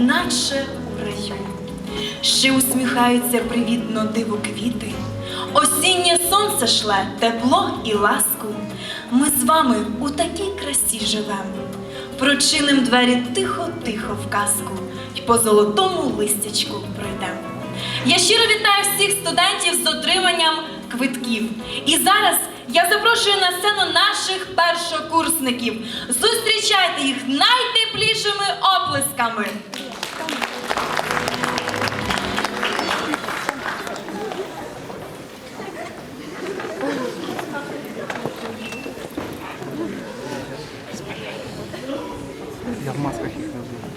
наче у раю. Ще усміхаються привітно диво квіти. Осіннє сонце шле тепло і ласку. Ми з вами у такій красі живемо. Прочиним двері тихо-тихо в казку й по золотому листячку пройдемо. Я щиро вітаю всіх студентів з отриманням квитків. І зараз я запрошую на сцену наших першокурсників. Зустрічайте їх найтеплішими оплесками. Я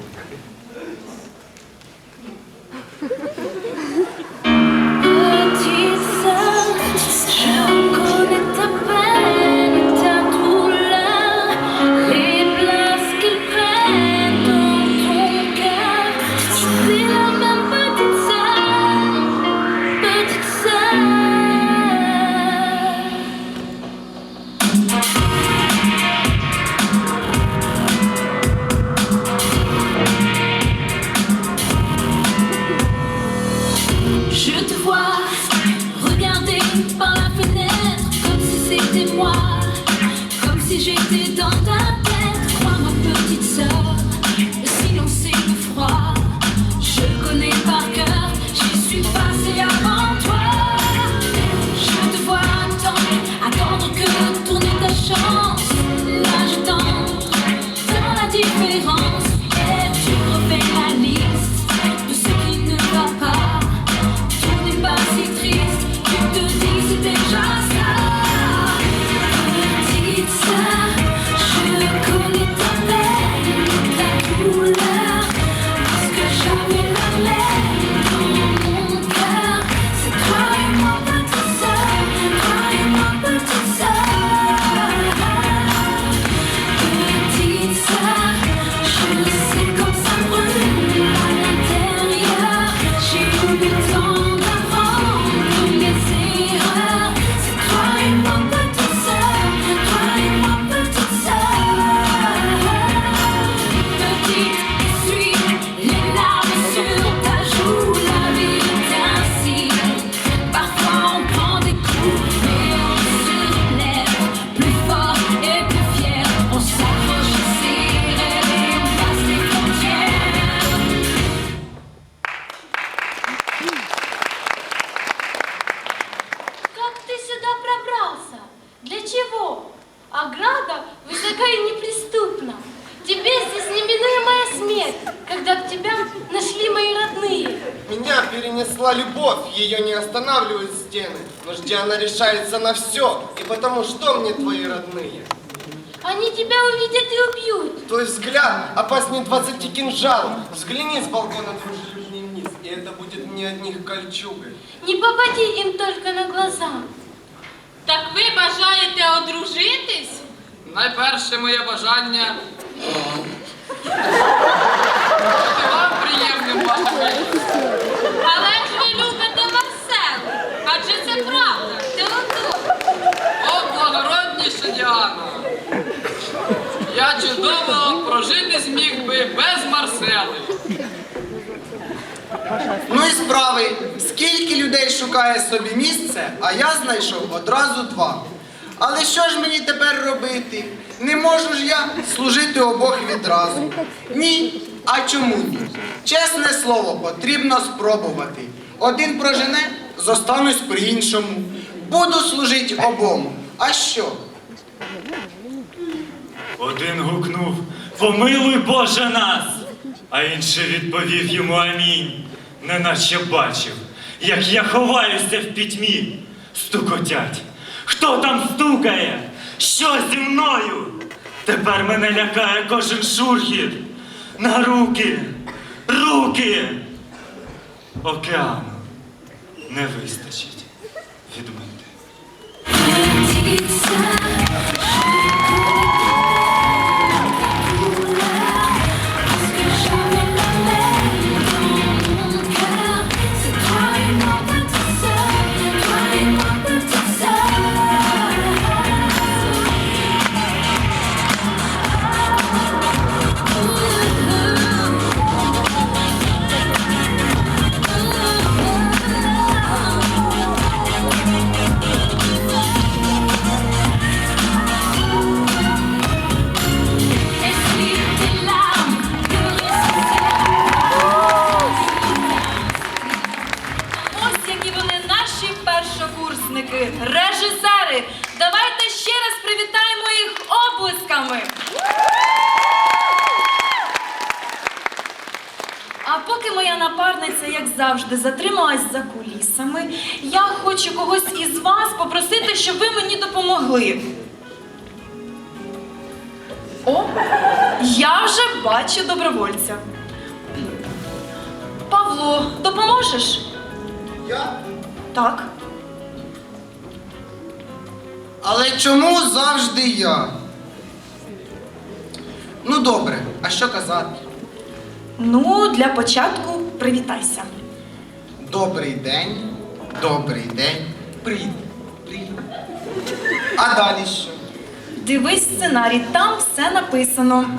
ее не останавливают стены. Но жди, она решается на все. И потому что мне твои родные? Они тебя увидят и убьют. Твой взгляд опаснее 20 кинжалов. Взгляни с балкона дружелюбней вниз, и это будет не одних кольчугой. Не попади им только на глаза. Так ви бажаєте одружитись? Найперше моє бажання. Бути вам приємним бажанням. Чудово прожити зміг би без Марсели. Ну і справи, скільки людей шукає собі місце, а я знайшов одразу два. Але що ж мені тепер робити? Не можу ж я служити обох відразу. Ні. А чому ні? Чесне слово, потрібно спробувати. Один прожене, зостанусь при іншому. Буду служити обом. А що? Один гукнув Помилуй Боже нас, а інший відповів йому Амінь, неначе бачив, як я ховаюся в пітьмі. Стукотять. Хто там стукає? Що зі мною? Тепер мене лякає кожен шурхіт. На руки, руки. Океану не вистачить відмити. Petite нами. А поки моя напарниця, як завжди, затрималась за кулісами, я хочу когось із вас попросити, щоб ви мені допомогли. О, я вже бачу добровольця. Павло, допоможеш? Я? Так. Але чому завжди я? Ну добре, а що казати? Ну, для початку привітайся. Добрий день, добрий день, привіт, привіт. А далі що? Дивись сценарій, там все написано.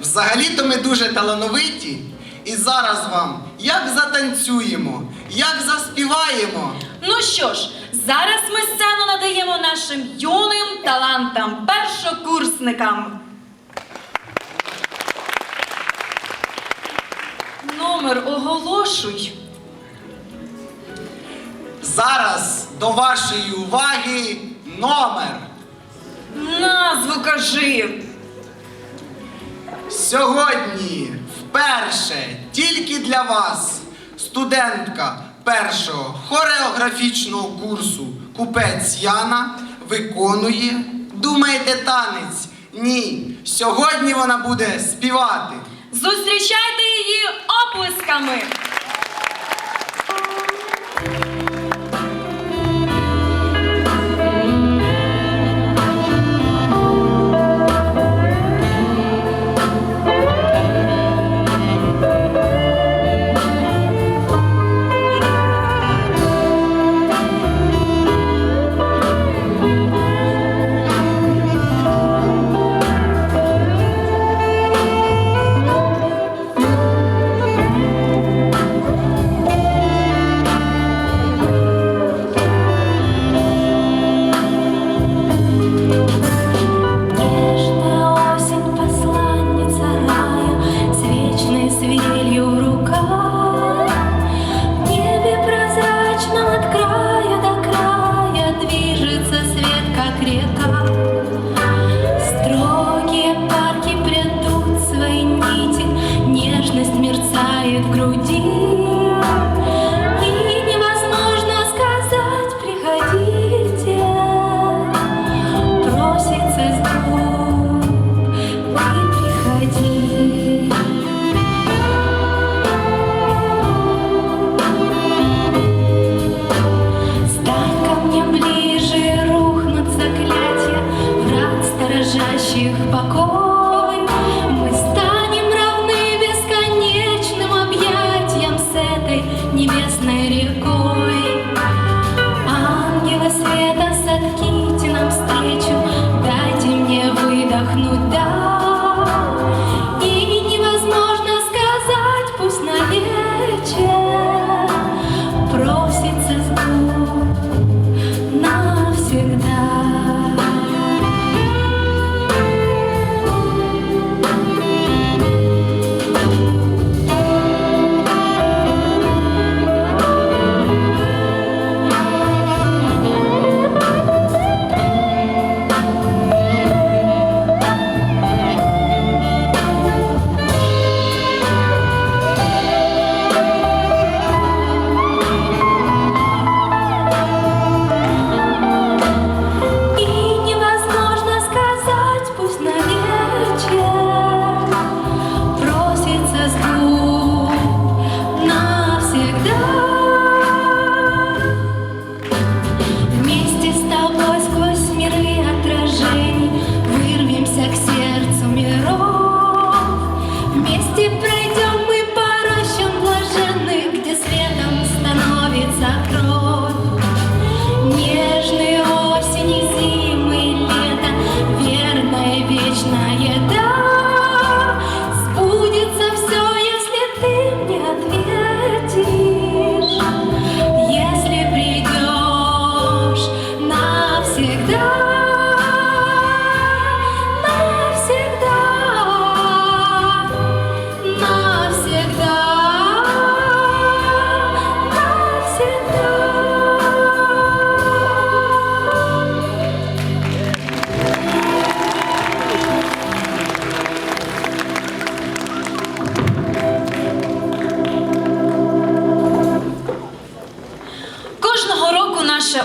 Взагалі-то ми дуже талановиті, і зараз вам як затанцюємо, як заспіваємо. Ну що ж, зараз ми сцену надаємо нашим юним талантам, першокурсникам. Номер оголошуй. Зараз до вашої уваги номер. Назву кажи. Сьогодні вперше тільки для вас студентка першого хореографічного курсу Купець Яна виконує. Думаєте, танець? Ні. Сьогодні вона буде співати. Зустрічайте її оплесками.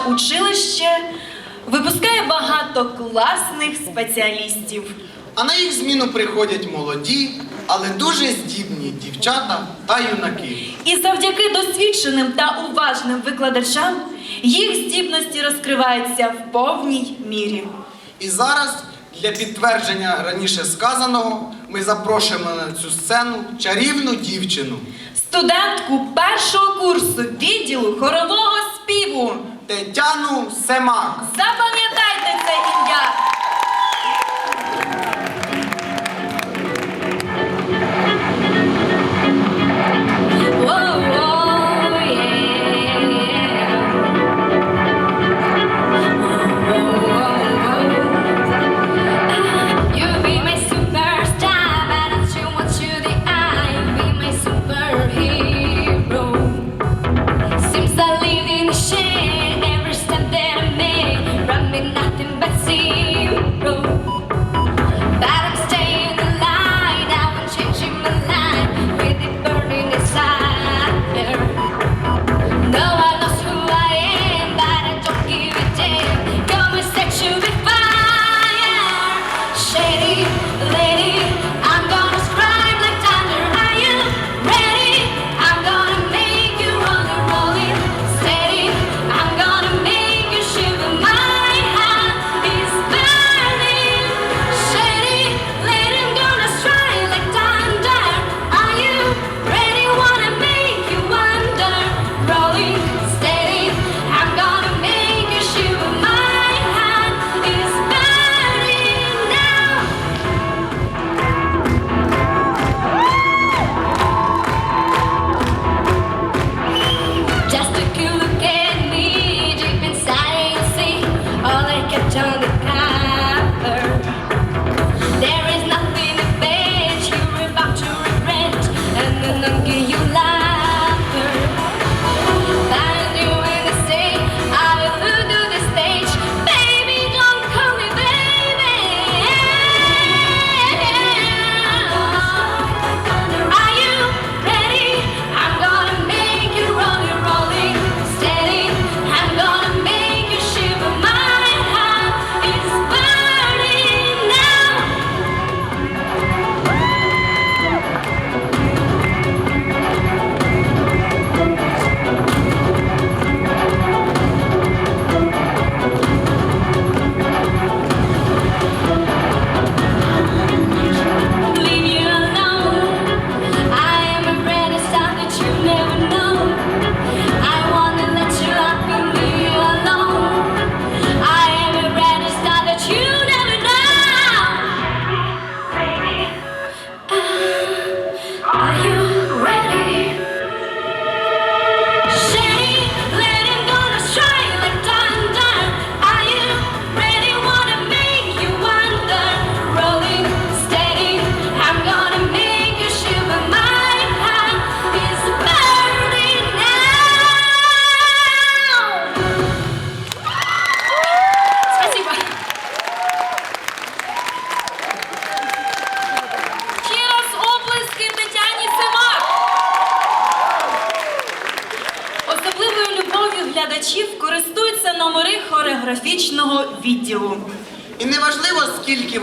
училище випускає багато класних спеціалістів. А на їх зміну приходять молоді, але дуже здібні дівчата та юнаки. І завдяки досвідченим та уважним викладачам їх здібності розкриваються в повній мірі. І зараз для підтвердження раніше сказаного ми запрошуємо на цю сцену чарівну дівчину, студентку першого курсу відділу хорового співу. Тетяну Семак. Запам'ятайте!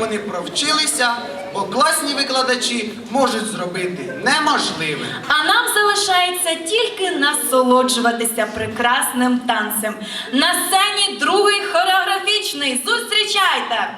вони провчилися, бо класні викладачі можуть зробити неможливе. А нам залишається тільки насолоджуватися прекрасним танцем. На сцені другий хореографічний. Зустрічайте!